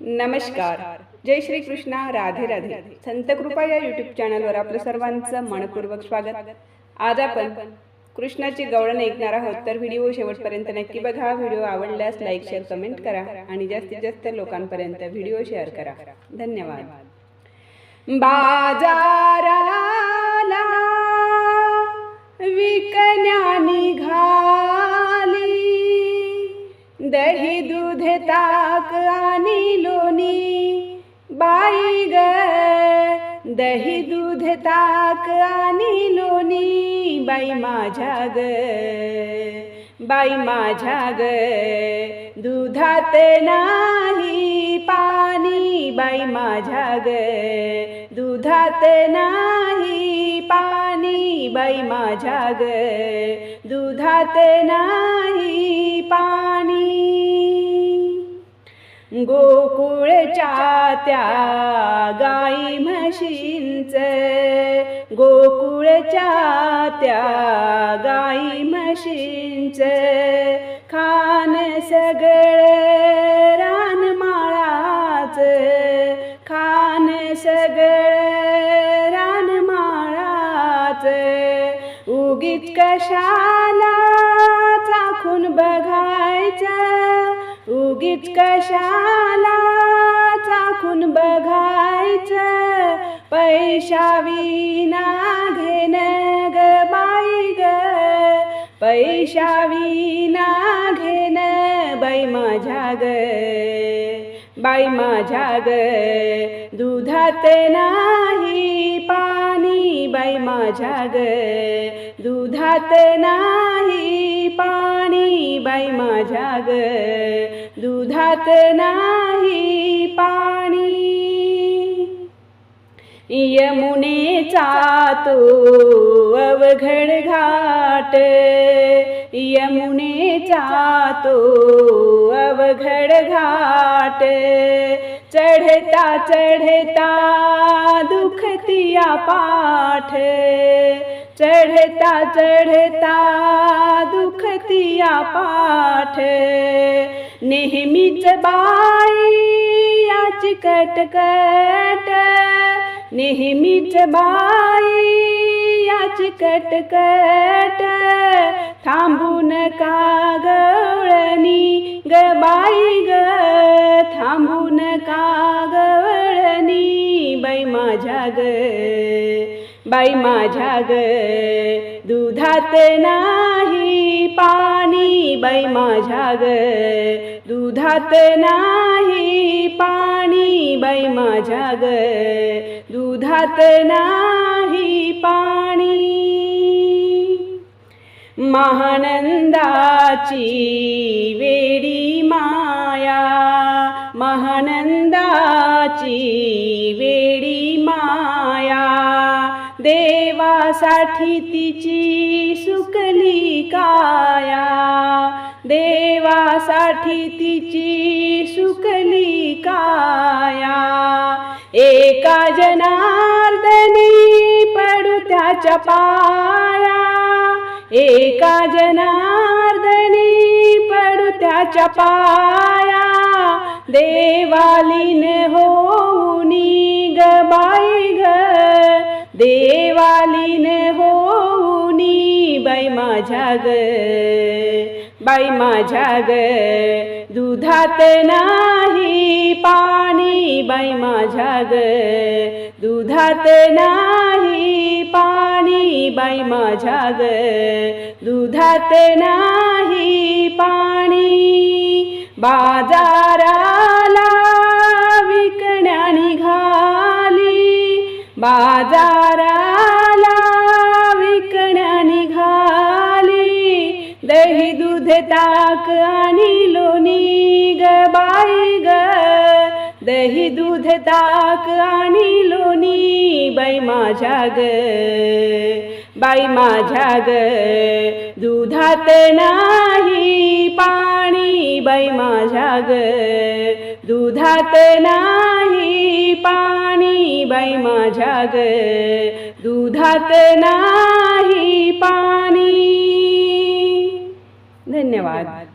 नमस्कार. जय श्री कृष्णा राधे राधे. संत कृपा या युट्यूब चॅनलवर आपलं सर्वांचं मनपूर्वक स्वागत. आज आपण कृष्णाची गवळण ऐकणार आहोत तर व्हिडिओ शेवटपर्यंत नक्की बघा. व्हिडिओ आवडल्यास लाईक शेअर कमेंट करा आणि जास्तीत जास्त लोकांपर्यंत व्हिडिओ शेअर करा. धन्यवाद. बाजाराला विकण्या निघा दही दूध ताक आणि लोणी. बाई ग दही दूध ताक आणि लोणी. बाई माझ्या ग बाई माझ्या ग दुधात नाही पाणी. बाई माझ्या ग दुधात नाही पाणी. बाई माझ्या ग दुधात नाही पाणी. गोकुळच्या त्या गाई म्हशींच. गोकुळच्या त्या गाई म्हशींच. खान सगळे रानमाळाच खान सगळे रानमाळाच उगीत कशाला चाखून बघायचं. उगीच कशाला चाखून बघायचं. पैशाविना विना घेन ग बाई ग. पैशाविना विना घेन बाई माझ्या ग. बाई माझ्या ग. दुधात नाही पाणी बाई माझ्या ग. दुधात नाही पाणी बाई माझ्या ग. दुधात नाही पाणी. यमुनेचा तो अवघड घाट. यमुनेचा तो अवघड घाट. चढता चढता दुखतिया पाठ. चढता चढता दुखतिया पाठ. नेहमीच बाई याची कटकट. नेहमीच बाई याची कटकट. थांबून का गवळणी ग बाई ग थांबून का गवळणी बाई माझ्या ग बाई माझ्या ग दुधात नाही पाणी बाई माझ्या ग दुधात नाही पाणी बाई माझ्या ग दुधात नाही महानंदाची वेडी माया महानंदाची वेडी माया देवासाठी तिची सुकली काया देवासाठी तिची सुकली काया एका जनार्दनी पडू त्याच्या पाया एका जनार्दनी पडू त्याच्या पाया. देवालीन होऊनी ग बाई ग. देवालीन होऊनी बाई माझ्या ग. बाई माझ्या ग. दुधात नाही पाणी बाई माझ्या ग. दुधात नाही पाणी बाई माझ्या ग. दुधात नाही पाणी बाजाराला विकण्या निघाली बाजार दूध ताक आणि लोणी ग बाई ग. दही दूध ताक आणि लोणी बाई माझ्या ग. बाई माझ्या ग दुधात नाही पाणी बाई माझ्या ग. दुधात नाही पाणी बाई माझ्या ग. दुधात नाही पाणी. धन्यवाद.